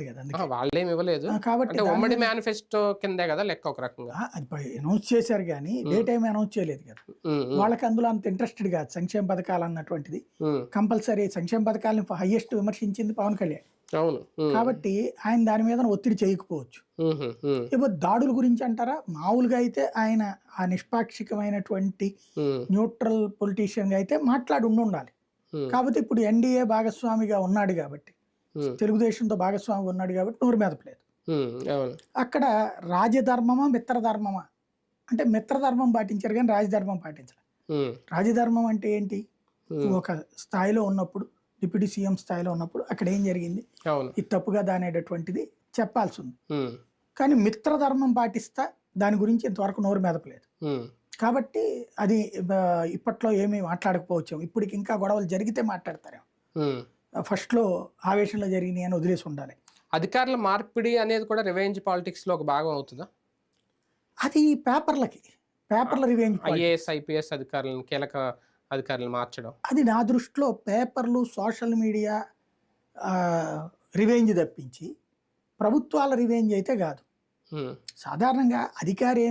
కదా వాళ్ళేం ఇవ్వలేదు. కాబట్టి ఉమ్మడి మేనిఫెస్టో కిందే కదా లెక్క ఒక రకంగా. అనౌన్స్ చేశారు కానీ డే టైం అనౌన్స్ చేయలేదు కదా. వాళ్ళకి అందులో అంత ఇంట్రెస్టెడ్ కాదు సంక్షేమ పథకాలు అన్నటువంటిది. కంపల్సరీ సంక్షేమ పథకాలను హైయెస్ట్ విమర్శించింది పవన్ కళ్యాణ్. అవును కాబట్టి ఆయన దాని మీద ఒత్తిడి చేయకపోవచ్చు. ఇవ్వ దాడుల గురించి అంటారా? మామూలుగా అయితే ఆయన ఆ నిష్పాక్షికమైనటువంటి న్యూట్రల్ పొలిటీషియన్గా అయితే మాట్లాడి ఉండి ఉండాలి. కాకపోతే ఇప్పుడు ఎన్డీఏ భాగస్వామిగా ఉన్నాడు కాబట్టి. తెలుగుదేశంతో భాగస్వామిగా ఉన్నాడు కాబట్టి నోరు అవును. అక్కడ రాజధర్మమా మిత్రధర్మమా? అంటే మిత్రధర్మం పాటించారు కానీ రాజధర్మం ఉమ్, రాజధర్మం అంటే ఏంటి? ఒక స్థాయిలో ఉన్నప్పుడు డిప్యూటీ సీఎం స్థాయిలో ఉన్నప్పుడు అక్కడ ఏం జరిగింది? ఇది తప్పుగా దానేటటువంటిది చెప్పాల్సి ఉంది కానీ మిత్రధర్మం పాటిస్తా దాని గురించి ఇంతవరకు నోరు మెదపలేదు కాబట్టి అది ఇప్పట్లో ఏమీ మాట్లాడకపోవచ్చు ఇప్పటికి ఇంకా గొడవలు జరిగితే మాట్లాడతారేమో. ఫస్ట్లో ఆవేశంలో జరిగినాయి అని వదిలేసి ఉండాలి. అధికారుల మార్పిడి అనేది కూడా రివెంజ్ పాలిటిక్స్లో ఒక భాగం అవుతుందా? అది పేపర్లకి పేపర్ల రివెంజ్ ఐఏఎస్ ఐపీఎస్ అధికారులను కీలక అధికారులను మార్చడం. అది నా దృష్టిలో పేపర్లు సోషల్ మీడియా రివెంజ్ తప్పించి ప్రభుత్వాల రివెంజ్ అయితే కాదు. సాధారణంగా అధికారి